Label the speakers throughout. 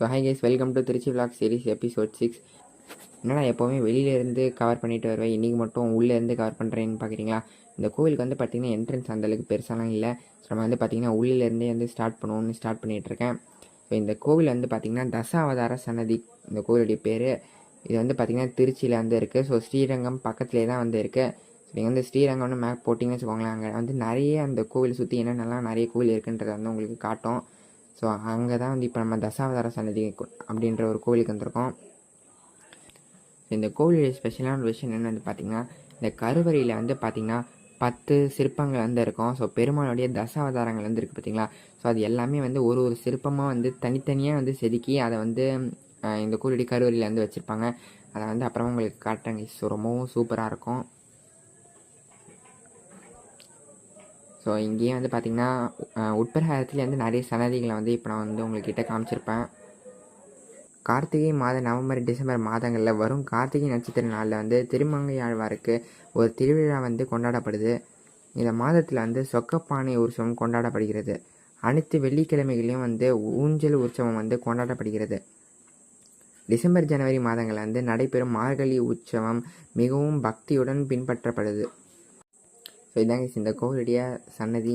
Speaker 1: So hi guys welcome to Trichy vlog series episode six என்னடா எப்போவுமே வெளியிலேருந்து cover பண்ணிட்டு வருவேன் இன்றைக்கி மட்டும் உள்ளேருந்து கவர் பண்ணுறேன்னு பார்க்குறீங்களா இந்த கோவிலுக்கு வந்து பார்த்திங்கன்னா என்ட்ரன்ஸ் அந்தளவுக்கு பெருசாலாம் இல்லை. ஸோ நம்ம வந்து பார்த்திங்கன்னா உள்ளிலேருந்தே வந்து ஸ்டார்ட் பண்ணுவோம்னு ஸ்டார்ட் பண்ணிகிட்ருக்கேன் ஸோ இந்த கோவில் வந்து பார்த்திங்கன்னா தசாவதார சன்னதி. இந்த கோவிலுடைய பேர். இது வந்து பார்த்திங்கன்னா திருச்சியில் வந்து இருக்குது ஸோ ஸ்ரீரங்கம் பக்கத்துலேயே தான் வந்து இருக்குது ஸோ நீங்கள் வந்து ஸ்ரீரங்கம்னு மேப் போட்டிங்கன்னு வச்சுக்கோங்களேன் அங்கே வந்து நிறைய அந்த கோவில் சுற்றி என்னென்னலாம் நிறைய கோவில் இருக்குன்றதை வந்து உங்களுக்கு காட்டும். ஸோ அங்கே தான் வந்து இப்போ நம்ம தசாவதார சன்னதி அப்படின்ற ஒரு கோவிலுக்கு வந்திருக்கோம். இந்த கோவிலுடைய ஸ்பெஷலான ஒரு விஷயம் என்னென்னு வந்து பார்த்திங்கன்னா இந்த கருவறையில் வந்து பார்த்திங்கன்னா பத்து சிற்பங்கள் வந்து இருக்கும். ஸோ பெருமாளுடைய தசாவதாரங்கள் வந்து இருக்குது பார்த்தீங்களா ஸோ அது எல்லாமே வந்து ஒரு ஒரு சிற்பமாக வந்து தனித்தனியாக வந்து செதுக்கி அதை வந்து இந்த கோவிலுடைய கருவறையில் வந்து வச்சுருப்பாங்க. அதை வந்து அப்புறமா உங்களுக்கு காட்டுறாங்க. ஸோ ரொம்பவும் சூப்பராக இருக்கும். ஸோ இங்கேயே வந்து பார்த்திங்கன்னா உட்பிரகாரத்துலேயே வந்து நிறைய சன்னதிகளை வந்து இப்போ நான் வந்து உங்கள்கிட்ட காமிச்சிருப்பேன். கார்த்திகை மாத நவம்பர் டிசம்பர் மாதங்களில் வரும் கார்த்திகை நட்சத்திர நாளில் வந்து திருமங்கை ஆழ்வாருக்கு ஒரு திருவிழா வந்து கொண்டாடப்படுது. இந்த மாதத்தில் வந்து சொக்கப்பானை உற்சவம் கொண்டாடப்படுகிறது. அனைத்து வெள்ளிக்கிழமைகளையும் வந்து ஊஞ்சல் உற்சவம் வந்து கொண்டாடப்படுகிறது. டிசம்பர் ஜனவரி மாதங்களில் வந்து நடைபெறும் மார்கழி உற்சவம் மிகவும் பக்தியுடன் பின்பற்றப்படுது. ஸோ இதாங்க இந்த கோவிலுடைய சன்னதி.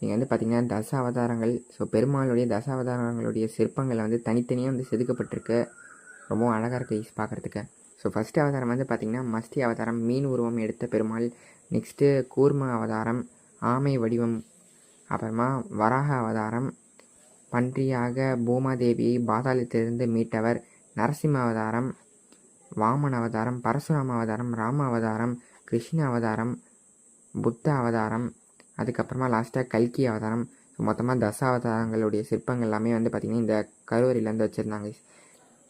Speaker 1: நீங்கள் வந்து பார்த்தீங்கன்னா தச அவதாரங்கள் ஸோ பெருமாளுடைய தச அவதாரங்களுடைய சிற்பங்கள் வந்து தனித்தனியாக வந்து செதுக்கப்பட்டிருக்கு. ரொம்பவும் அழகாக இருக்குது ஈஸ் பார்க்குறதுக்கு ஸோ ஃபஸ்ட் அவதாரம் வந்து பார்த்திங்கன்னா மஸ்தி அவதாரம் மீன் உருவம் எடுத்த பெருமாள். நெக்ஸ்ட்டு கூர்ம அவதாரம் ஆமை வடிவம். அப்புறமா வராக அவதாரம் பன்றியாக பூமாதேவியை பாதாளத்திலிருந்து மீட்டவர். நரசிம்ம அவதாரம் வாமன் அவதாரம் பரசுராம அவதாரம் ராம அவதாரம் கிருஷ்ண அவதாரம் புத்த அவதாரம் அதுக்கப்புறமா லாஸ்ட்டாக கல்கி அவதாரம். ஸோ மொத்தமாக தச அவதாரங்களுடைய சிற்பங்கள் எல்லாமே வந்து பார்த்திங்கன்னா இந்த கருவறையிலேருந்து வச்சுருந்தாங்க.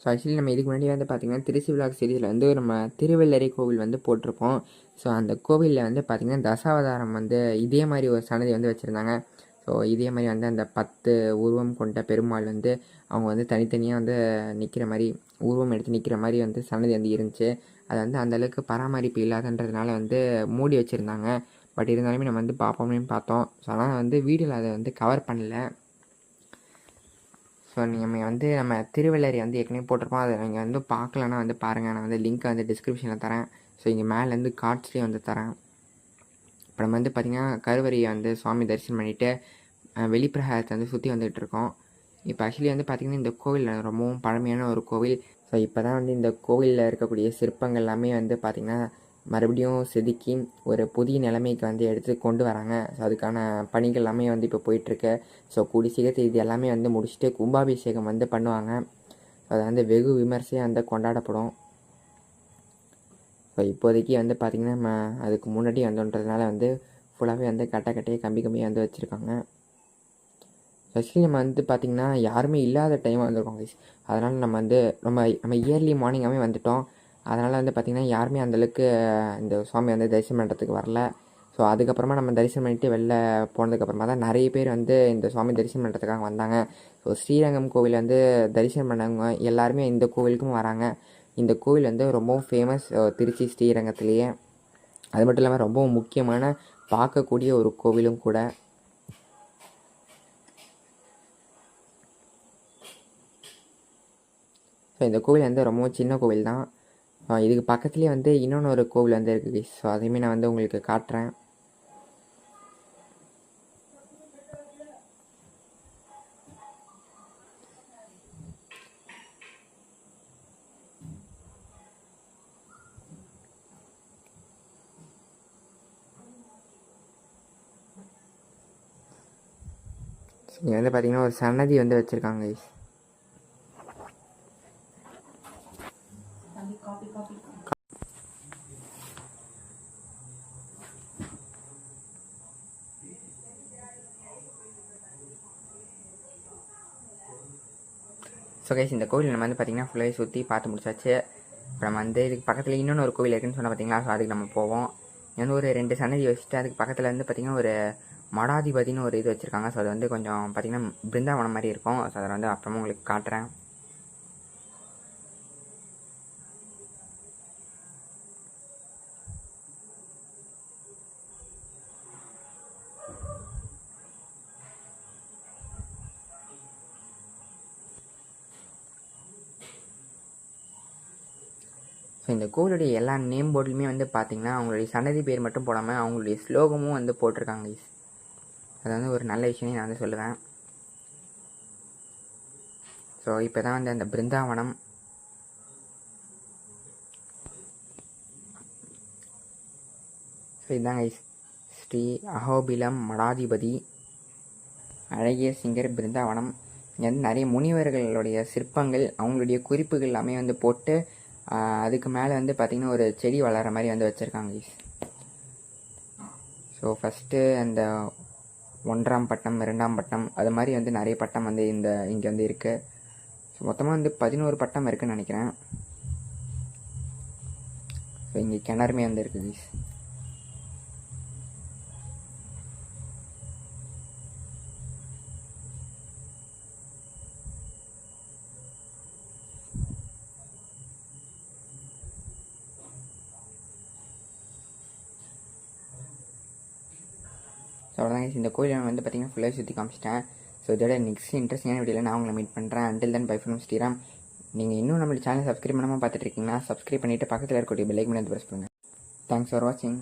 Speaker 1: ஸோ ஆக்சுவலி நம்ம இதுக்கு முன்னாடி வந்து பார்த்திங்கன்னா திருச்சி சீரீஸில் வந்து நம்ம திருவள்ளரை கோவில் வந்து போட்டிருப்போம். ஸோ அந்த கோவிலில் வந்து பார்த்திங்கன்னா தசாவதாரம் வந்து இதே மாதிரி ஒரு சன்னதி வந்து வச்சுருந்தாங்க. ஸோ இதே மாதிரி வந்து அந்த பத்து உருவம் கொண்ட பெருமாள் வந்து அவங்க வந்து தனித்தனியாக வந்து நிற்கிற மாதிரி உருவம் எடுத்து நிற்கிற மாதிரி வந்து சன்னதி வந்து இருந்துச்சு. அது வந்து அந்தளவுக்கு பராமரிப்பு இல்லாதன்றதுனால வந்து மூடி வச்சுருந்தாங்க. பட் இருந்தாலுமே நம்ம வந்து பார்ப்போம்னு பார்த்தோம். ஸோ ஆனால் வந்து வீடியோவில் அதை வந்து கவர் பண்ணல. ஸோ நீங்கள் வந்து நம்ம திருவள்ளரி வந்து ஏற்கனவே போட்டிருப்போம். அதை நீங்கள் வந்து பார்க்கலன்னா வந்து பாருங்கள் நான் வந்து லிங்க்கை வந்து டிஸ்கிரிப்ஷனில் தரேன். ஸோ இங்கே மேலேருந்து கார்ட்ஸ்லேயே வந்து தரேன். இப்போ நம்ம வந்து பார்த்திங்கன்னா கருவறையை வந்து சுவாமி தரிசனம் பண்ணிவிட்டு வெளிப்பிரகாரத்தை வந்து சுற்றி வந்துகிட்டு இருக்கோம். இப்போ ஆக்சுவலி வந்து பார்த்திங்கன்னா இந்த கோவில் ரொம்பவும் பழமையான ஒரு கோவில். ஸோ இப்போ தான் வந்து இந்த கோவிலில் இருக்கக்கூடிய சிற்பங்கள் எல்லாமே வந்து பார்த்திங்கன்னா மறுபடியும் செதுக்கி ஒரு புதிய நிலைமைக்கு வந்து எடுத்து கொண்டு வராங்க. ஸோ அதுக்கான பணிகள் எல்லாமே வந்து இப்போ போயிட்டுருக்கு. ஸோ கூடி சீக்கிரத்தில் இது எல்லாமே வந்து முடிச்சுட்டு கும்பாபிஷேகம் வந்து பண்ணுவாங்க. ஸோ அது வந்து வெகு விமர்சையாக வந்து கொண்டாடப்படும். ஸோ இப்போதைக்கு வந்து பார்த்திங்கன்னா அதுக்கு முன்னாடி வந்தோன்றதுனால வந்து ஃபுல்லாகவே வந்து கட்ட கட்டையே கம்பி கம்மியாக வந்து வச்சுருக்காங்க. ஆக்சுவலி நம்ம வந்து பார்த்திங்கன்னா யாருமே இல்லாத டைம் வந்திருக்கோம் கைஸ் அதனால் நம்ம வந்து நம்ம நம்ம இயர்லி மார்னிங்காகவே வந்துட்டோம். அதனால் வந்து பார்த்திங்கன்னா யாருமே அந்தளவுக்கு இந்த சுவாமி வந்து தரிசனம் பண்ணுறதுக்கு வரல. ஸோ அதுக்கப்புறமா நம்ம தரிசனம் பண்ணிட்டு வெளில போனதுக்கப்புறமா தான் நிறைய பேர் வந்து இந்த சுவாமி தரிசனம் பண்ணுறதுக்காக வந்தாங்க. ஸோ ஸ்ரீரங்கம் கோவில் வந்து தரிசனம் பண்ணவங்க எல்லாருமே இந்த கோவிலுக்கும் வராங்க. இந்த கோவில் வந்து ரொம்பவும் ஃபேமஸ் திருச்சி ஸ்ரீரங்கத்துலேயே. அது மட்டும் இல்லாமல் ரொம்பவும் முக்கியமான பார்க்கக்கூடிய ஒரு கோவிலும் கூட. ஸோ இந்த கோவில் வந்து ரொம்பவும் சின்ன கோவில் தான். இதுக்கு பக்கத்துலேயே வந்து இன்னொன்று ஒரு கோவில் வந்து இருக்குது ஸோ அதையுமே நான் வந்து உங்களுக்கு காட்டுறேன். இங்கே வந்து பார்த்தீங்கன்னா ஒரு சன்னதி வந்து வச்சுருக்காங்க ஸோ கைஸ் இந்த கோவில் நம்ம வந்து பார்த்திங்கன்னா ஃபுல்லாகவே சுற்றி பார்த்து முடிச்சாச்சு. அப்புறம் வந்து இதுக்கு பக்கத்தில் இன்னொன்று ஒரு கோவில் இருக்குன்னு சொன்னால் பார்த்தீங்களா? ஸோ அதுக்கு நம்ம போவோம். இங்கே வந்து ஒரு ரெண்டு சன்னதி வச்சுட்டு அதுக்கு பக்கத்தில் வந்து பார்த்திங்கன்னா ஒரு மடாதிபதினு ஒரு இது வச்சுருக்காங்க. ஸோ அது வந்து கொஞ்சம் பார்த்திங்கன்னா பிருந்தாவனம் மாதிரி இருக்கும். ஸோ அதை வந்து அப்புறமா உங்களுக்கு காட்டுறேன். இந்த கோவிலுடைய எல்லா நேம் போர்டுலையுமே வந்து பார்த்தீங்கன்னா அவங்களுடைய சன்னதி பேர் மட்டும் போடாமல் அவங்களுடைய ஸ்லோகமும் வந்து போட்டிருக்காங்க guys. அது வந்து ஒரு நல்ல விஷயம் நான் வந்து சொல்லுவேன். ஸோ இப்போ தான் வந்து அந்த பிருந்தாவனம். ஸோ இதுதாங்க ஸ்ரீ அகோபிலம் மடாதிபதி. அழகிய சிங்கர் பிருந்தாவனம். இங்கே வந்து நிறைய முனிவர்களுடைய சிற்பங்கள் அவங்களுடைய குறிப்புகள் எல்லாமே வந்து போட்டு அதுக்கு மேலே வந்து பார்த்திங்கன்னா ஒரு செடி வளர்கிற மாதிரி வந்து வச்சுருக்காங்க guys. ஸோ ஃபஸ்ட்டு அந்த ஒன்றாம் பட்டம் இரண்டாம் பட்டம் அது மாதிரி வந்து நிறைய பட்டம் வந்து இந்த இங்கே வந்து இருக்குது ஸோ மொத்தமாக வந்து பதினோரு பட்டம் இருக்குன்னு நினைக்கிறேன் ஸோ இங்கே கிணறுமே வந்து இருக்குது guys. அவ்வளோதான் இந்த கோயிலில் வந்து பார்த்தீங்கன்னா ஃபுல்லாக சுற்றி காமிச்சிட்டேன். ஸோ இதோட நெக்ஸ்ட் இன்ட்ரெஸ்டிங்கான வீடியோவில் நான் உங்களை மீட் பண்ணுறேன் until then bye from Sriram நீங்கள் இன்னும் நம்மளுக்கு சேனல் சப்ஸ்கிரைப் பண்ணாமல் பார்த்துட்டு இருக்கீங்கன்னா சப்ஸ்கிரைப் பண்ணிவிட்டு பக்கத்தில் இருக்கக்கூடிய பெல்லைக்கு வந்து ப்ரெஸ் பண்ணுங்கள் தேங்க்ஸ் ஃபார் வாட்சிங்